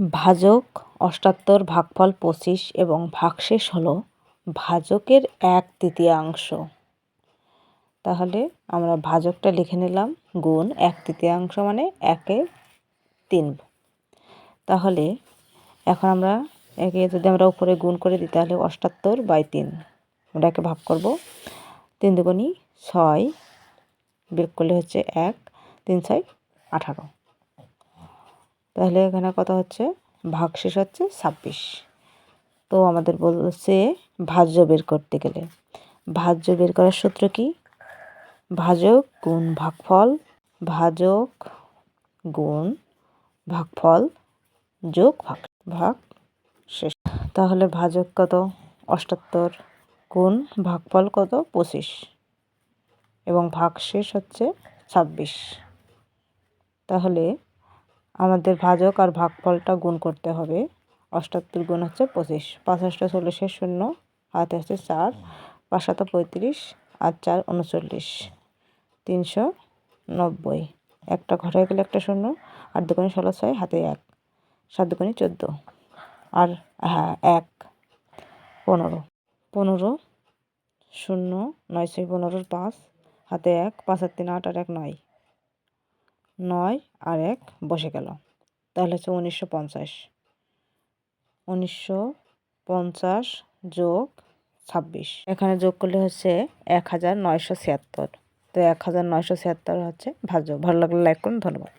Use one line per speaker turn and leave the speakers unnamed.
ভাজক অষ্টাত্তর ভাগফল পঁচিশ এবং ভাগশেষ হলো ভাজকের এক তৃতীয়াংশ। তাহলে আমরা ভাজকটা লিখে নিলাম গুণ এক তৃতীয়াংশ মানে একে তিন। তাহলে এখন আমরা একে যদি আমরা উপরে গুণ করে দিই তাহলে অষ্টাত্তর বাই তিন। আমরা একে ভাগ করব। তিন দুগুণি ছয় বিয়োগ করলে হচ্ছে এক, তিন ছয় আঠারো। তাহলে এখানে কত হচ্ছে ভাগশেষ হচ্ছে ছাব্বিশ। তো আমাদের বলছে ভাজ্য বের করতে গেলে। ভাজ্য বের করার সূত্র কি? ভাজক গুণ ভাগফল, ভাজক গুণ ভাগফল যোগ ভাগ ভাগ শেষ। তাহলে ভাজক কত? অষ্টাত্তর। গুণ ভাগফল কত? পঁচিশ। এবং ভাগশেষ হচ্ছে ছাব্বিশ। তাহলে আমাদের ভাজক আর ভাগফলটা গুণ করতে হবে। অষ্টাত্তর গুণ হচ্ছে পঁচিশ। পাঁচ আটটা চল্লিশে শূন্য হাতে হচ্ছে চার, পাঁচ সাত পঁয়ত্রিশ, আর চার উনচল্লিশ। তিনশো নব্বই। একটা ঘরে গেলে একটা শূন্য আর দোকানে ষোলো ছয়, হাতে এক, সাত দোকানে চোদ্দ, আর হ্যাঁ এক, পনেরো। পনেরো শূন্য, নয় ছয় পনেরোর পাঁচ, হাতে এক, পাঁচ আর তিন আট, আর এক নয়। নয় আর এক বসে গেল। তাহলে হচ্ছে উনিশশো পঞ্চাশ। উনিশশো পঞ্চাশ যোগ ছাব্বিশ। এখানে যোগ করলে হচ্ছে এক হাজার নয়শো ছিয়াত্তর। তো এক হাজার নয়শো ছিয়াত্তর হচ্ছে ভাজ্য ভালো লাগলে লাইক করুন, ধন্যবাদ।